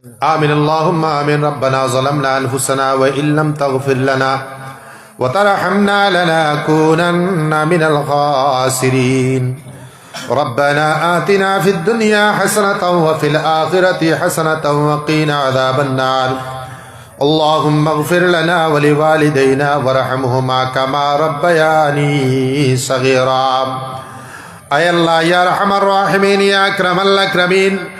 آمين. اللهم آمين. ربنا ظلمنا أنفسنا وإن لم تغفر لنا وترحمنا لنكونن من الخاسرين. ربنا آتنا في الدنيا حسنة وفي الآخرة حسنة وقنا عذاب النار. اللهم اغفر لنا ولوالدينا وارحمهما كما ربياني صغيرا. أي الله يا رحم الراحمين يا أكرم الأكرمين.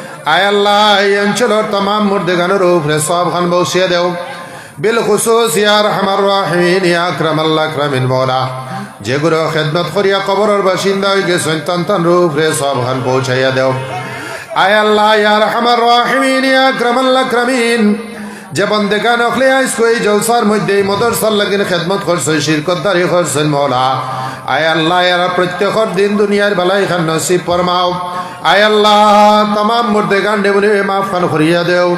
আয় আল্লাহ, এই অঞ্চলের তমাম মুর্দেগানের উপরে সব খান বসিয়া দেও। বিল খুসুস ইয়া রহমার রাহিমিন ইয়া আকরাম আল্লাহ আকরামিন মৌলা। যেগুলো খেদমত করিয়া কবরের বাসিন্দা হয়ে গেছেন তন্তন রূপরে সব খান পৌঁছাইয়া দেও। আয় আল্লাহ, ইয়া রহমার রাহিমিন ইয়া আকরাম আল্লাহ আকরামিন যে বন্দেগান অখলে আইস কই জলসার মধ্যে মদরসার লাগিন খেদমত করছে শিরকতদারি করছেন মৌলা। আয় আল্লাহ এরা প্রত্যেকর দিন দুনিয়ার বেলায় খান নসিব ফরমাও আয় আল্লাহ, তমাম মুর্দেগান ডেবনে মাফ খান করিয়া দেও।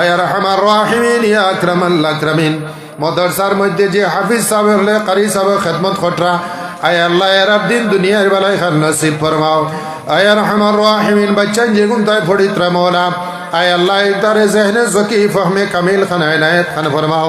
আয় রহমার রাহিমিন, ইয়া আকরাম আল্লাহ আকরামিন। মদরসার মধ্যে যে হাফিজ সাহেব হলে, কারি সাহেব খেদমত খটরা আয় আল্লাহ এরার দিন দুনিয়ার বেলায় খান নসিব ফরমাও। আয় রহমার রাহিমিন, বাচ্চান যেগুন তাই ফড়িত্র মৌলা আয় আল্লাহ, তারে জহনে জকি ফহমে কামিল খান আয়নায়ত খান ফরমাও।